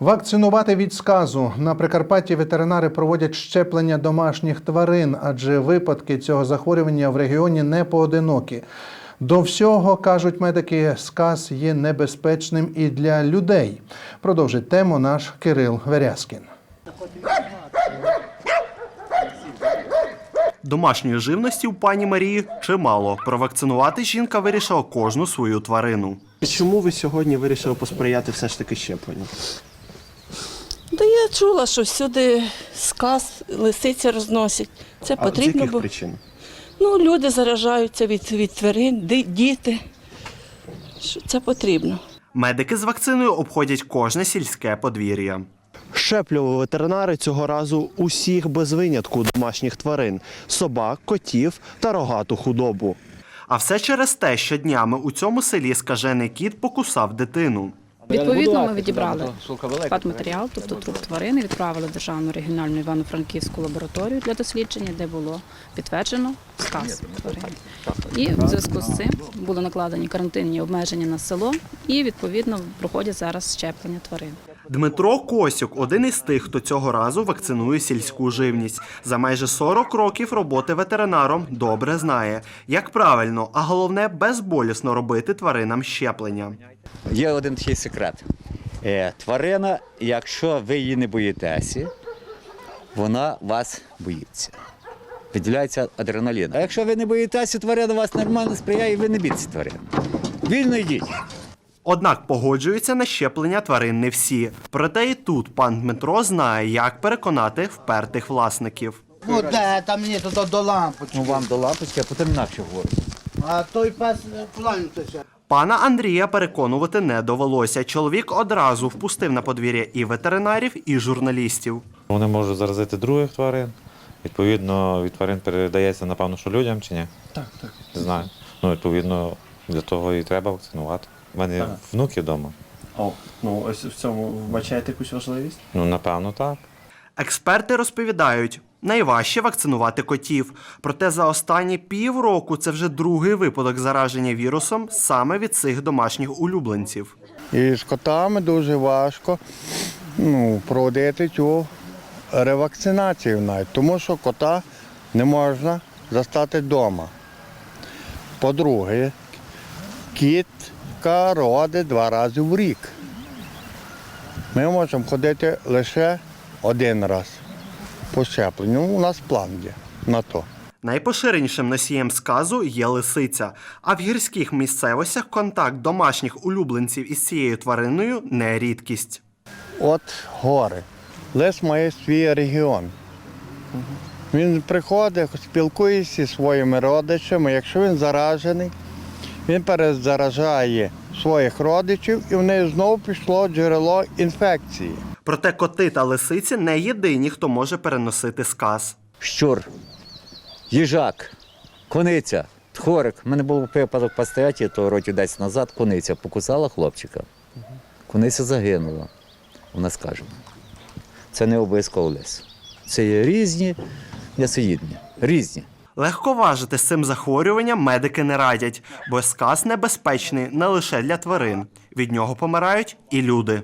Вакцинувати від сказу на Прикарпатті ветеринари проводять щеплення домашніх тварин, адже випадки цього захворювання в регіоні не поодинокі. До всього кажуть медики, сказ є небезпечним і для людей. Продовжить тему наш Кирил Верязкін. Домашньої живності у пані Марії чимало. Провакцинувати жінка вирішила кожну свою тварину. Чому ви сьогодні вирішили посприяти все ж таки щепленню? Я чула, що всюди сказ, лисиця розносять. Це А з потрібно, яких бо причин? ну, люди заражаються від, від тварин, діти. Що це потрібно. Медики з вакциною обходять кожне сільське подвір'я. Щеплювали ветеринари цього разу усіх без винятку домашніх тварин собак, котів та рогату худобу. А все через те, що днями у цьому селі скажений кіт покусав дитину. Відповідно, ми відібрали фатматеріал, тобто труп тварини, відправили в Державну регіональну Івано-Франківську лабораторію для дослідження, де було підтверджено сказ тварини. І в зв'язку з цим були накладені карантинні обмеження на село, і відповідно проходять зараз щеплення тварин. Дмитро Косюк один із тих, хто цього разу вакцинує сільську живність. За майже 40 років роботи ветеринаром добре знає, як правильно, а головне безболісно робити тваринам щеплення. Є один такий секрет. Е, Тварина, якщо ви її не боїтеся, вона вас боїться. Виділяється адреналін. А якщо ви не боїтеся, тварина вас нормально сприяє, і ви не бійтеся тварин. Вільно йдіть. Однак погоджуються на щеплення тварин не всі. Проте і тут пан Дмитро знає, як переконати впертих власників. Ну де, там ні, то до, лампочки. Ну вам до лампочки, а потім інакше говорю. А той пес е, кланяється. Пана Андрія переконувати не довелося. Чоловік одразу впустив на подвір'я і ветеринарів, і журналістів. Вони можуть заразити других тварин. Відповідно, від тварин передається, напевно, що людям чи ні? Так, так. Не знаю. Ну, відповідно, для того і треба вакцинувати. У мене внуки вдома. О, ну ось в цьому вбачаєте якусь важливість? Ну, напевно, так. Експерти розповідають, найважче вакцинувати котів. Проте за останні півроку це вже другий випадок зараження вірусом саме від цих домашніх улюбленців. І з котами дуже важко ну, проводити цю ревакцинацію навіть, тому що кота не можна застати вдома. По-друге, кітка родить два рази в рік. Ми можемо ходити лише один раз по щепленню. У нас план є на то. Найпоширенішим носієм сказу є лисиця, а в гірських місцевостях контакт домашніх улюбленців із цією твариною не рідкість. От гори. Лес має свій регіон. Він приходить, спілкується зі своїми родичами. Якщо він заражений, він перезаражає своїх родичів і в неї знову пішло джерело інфекції. Проте коти та лисиці не єдині, хто може переносити сказ. Щур, їжак, кониця, тхорик. У мене був випадок постояти, то років 10 назад кониця покусала хлопчика. Кониця загинула. У нас кажемо. Це не обов'язково лис. Це є різні м'ясоїдні. Різні. Легковажити з цим захворюванням медики не радять, бо сказ небезпечний не лише для тварин. Від нього помирають і люди.